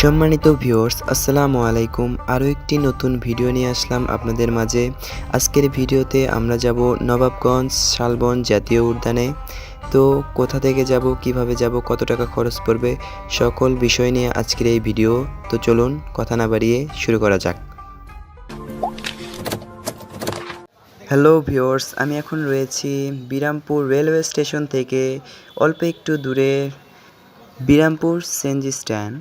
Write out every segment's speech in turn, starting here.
সম্মানিত ভিউয়ার্স, আসসালামু আলাইকুম। আরও একটি নতুন ভিডিও নিয়ে আসলাম আপনাদের মাঝে। আজকের ভিডিওতে আমরা যাব নবাবগঞ্জ শালবন জাতীয় উদ্যানে। তো কোথা থেকে যাব, কীভাবে যাব, কত টাকা খরচ পড়বে, সকল বিষয় নিয়ে আজকের এই ভিডিও। তো চলুন, কথা না বাড়িয়ে শুরু করা যাক। হ্যালো ভিউয়ার্স, আমি এখন রয়েছি বিরামপুর রেলওয়ে স্টেশন থেকে অল্প একটু দূরে বিরামপুর সিএনজি স্ট্যান্ড।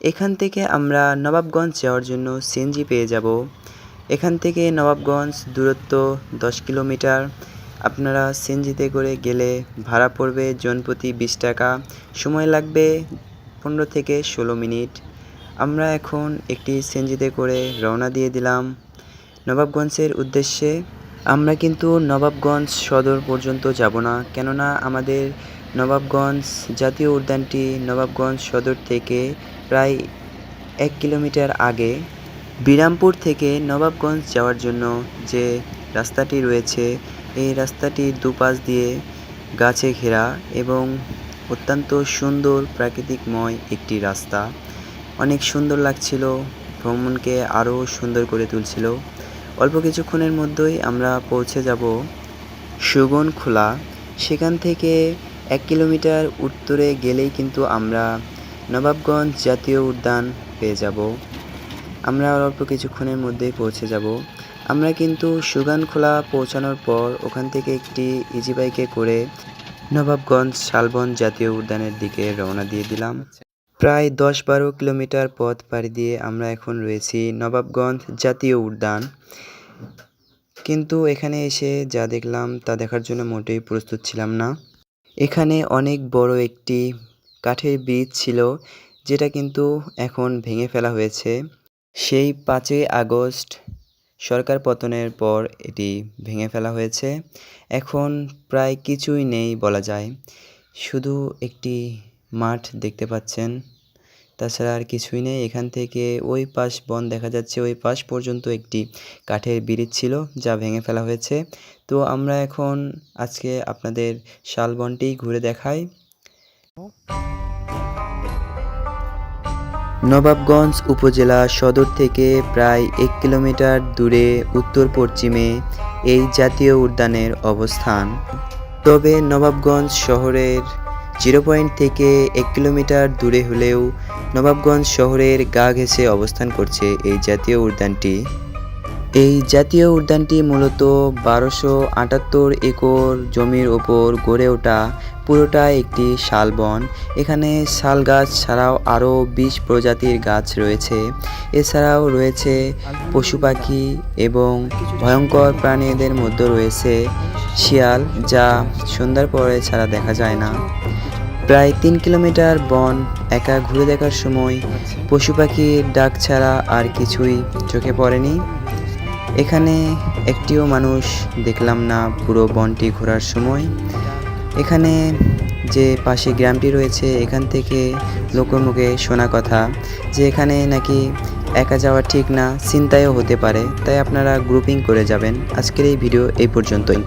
এখান থেকে আমরা নবাবগঞ্জ যাওয়ার জন্য সিএনজি পেয়ে যাব। এখান থেকে নবাবগঞ্জ দূরত্ব দশ কিলোমিটার। আপনারা সিএনজিতে করে গেলে ভাড়া পড়বে জনপ্রতি বিশ টাকা। সময় লাগবে পনেরো থেকে ষোলো মিনিট। আমরা এখন একটি সিএনজিতে করে রওনা দিয়ে দিলাম। নবাবগঞ্জের উদ্দেশ্যে আমরা কিন্তু নবাবগঞ্জ সদর পর্যন্ত যাব না। কেননা আমাদের নবাবগঞ্জ জাতীয় উদ্যানটি নবাবগঞ্জ সদর থেকে প্রায় এক কিলোমিটার আগে বিরামপুর থেকে নবাবগঞ্জ যাওয়ার জন্য যে রাস্তাটি রয়েছে, এই রাস্তাটির দুপাশ দিয়ে গাছে ঘেরা এবং অত্যন্ত সুন্দর প্রাকৃতিকময় একটি রাস্তা। অনেক সুন্দর লাগছিল, ভ্রমণকে আরও সুন্দর করে তুলছিল। অল্প কিছুক্ষণের মধ্যেই আমরা পৌঁছে যাব সুগনখোলা। সেখান থেকে এক কিলোমিটার উত্তরে গেলেই কিন্তু আমরা নবাবগঞ্জ জাতীয় উদ্যান পেয়ে যাব। আমরা অল্প কিছুক্ষণের মধ্যেই পৌঁছে যাব। আমরা কিন্তু সুগানখোলা পৌঁছানোর পর ওখান থেকে একটি ইজি বাইকে করে নবাবগঞ্জ শালবন জাতীয় উদ্যানের দিকে রওনা দিয়ে দিলাম। প্রায় দশ বারো কিলোমিটার পথ পাড়ি দিয়ে আমরা এখন রয়েছি নবাবগঞ্জ জাতীয় উদ্যান। কিন্তু এখানে এসে যা দেখলাম তা দেখার জন্য মোটেই প্রস্তুত ছিলাম না। এখানে অনেক বড় একটি কাঠের ব্রিজ ছিল, যেটা কিন্তু এখন ভেঙে ফেলা হয়েছে। সেই পাঁচই আগস্ট সরকার পতনের পর এটি ভেঙে ফেলা হয়েছে। এখন প্রায় কিছুই নেই বলা যায়। শুধু একটি মাঠ দেখতে পাচ্ছেন। তাছাড়া আর কিছুই নেই। এখান থেকে ওই পাশ বন দেখা যাচ্ছে, ওই পাশ পর্যন্ত একটি কাঠের ব্রিজ ছিল, যা ভেঙে ফেলা হয়েছে। তো আমরা এখন আজকে আপনাদের শালবনটি ঘুরে দেখাই। নবাবগঞ্জ উপজেলা সদর থেকে প্রায় এক কিলোমিটার দূরে উত্তর পশ্চিমে এই জাতীয় উদ্যানের অবস্থান। তবে নবাবগঞ্জ শহরের জিরো পয়েন্ট থেকে এক কিলোমিটার দূরে হলেও নবাবগঞ্জ শহরের গা ঘেঁষে অবস্থান করছে এই জাতীয় উদ্যানটি। এই জাতীয় উদ্যানটি মূলত বারোশো আটাত্তর একর জমির ওপর গড়ে ওঠা। পুরোটা একটি শালবন এখানে শাল গাছ ছাড়াও আরও বিশ প্রজাতির গাছ রয়েছে। এছাড়াও রয়েছে পশু পাখি এবং ভয়ঙ্কর প্রাণীদের মধ্যে রয়েছে শিয়াল, যা সন্ধ্যার পরে ছাড়া দেখা যায় না। প্রায় তিন কিলোমিটার বন, একা ঘুরে দেখার সময় পশু পাখির ডাক ছাড়া আর কিছুই চোখে পড়েনি। এখানে একটিও মানুষ দেখলাম না পুরো বনটি ঘোরার সময়। এখানে যে পাশে গ্রামটি রয়েছে, এখান থেকে লোকের মুখে শোনা কথা যে এখানে নাকি একা যাওয়া ঠিক না চিন্তায়ও হতে পারে। তাই আপনারা গ্রুপিং করে যাবেন। আজকের এই ভিডিও এই পর্যন্তই।